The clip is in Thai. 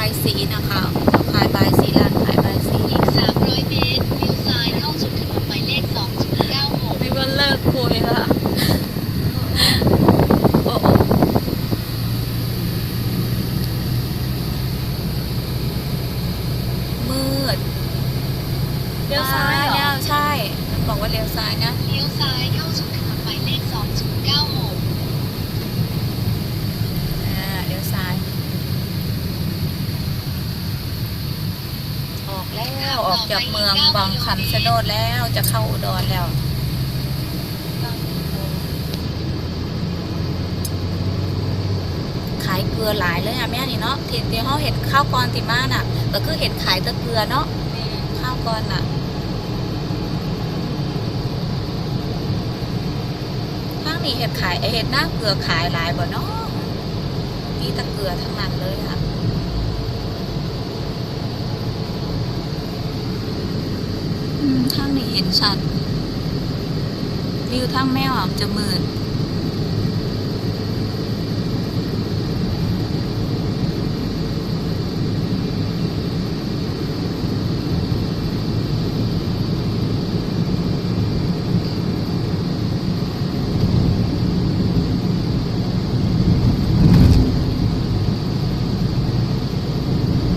ายสีนะคะขายบายสีร้านสายบายสีอีก300 เมตรเลี้ยวซ้ายเข้าสู่ถนนหมายเลข2.96ไม่ว่าเลิกคุยละโอ้โอมืดเลี้ยวซ้ายเหรอใช่ บอกว่าเลี้ยวซ้ายนะ เลี้ยวซ้ายเข้าสู่ ออกแล้วออกจากเมืองบางคำชะโนดแล้วจะเข้าอุดรแล้วขายเกลือหลายเลยอะแม่นี่เนาะที่ที่เขาเห็นข้าวกรติมาน่ะก็คือเห็นขายต่เกลือเนาะข้าวกรน่ะข้างนี้เห็ดขายเอ้ยเห็ดหน้าเกลือขายหลายบ่เนาะนี่ตะเกลือทั้งนั้นเลยค่ะอืมทางนี้ เห็นชัดวิวทางแม่อะจะมืด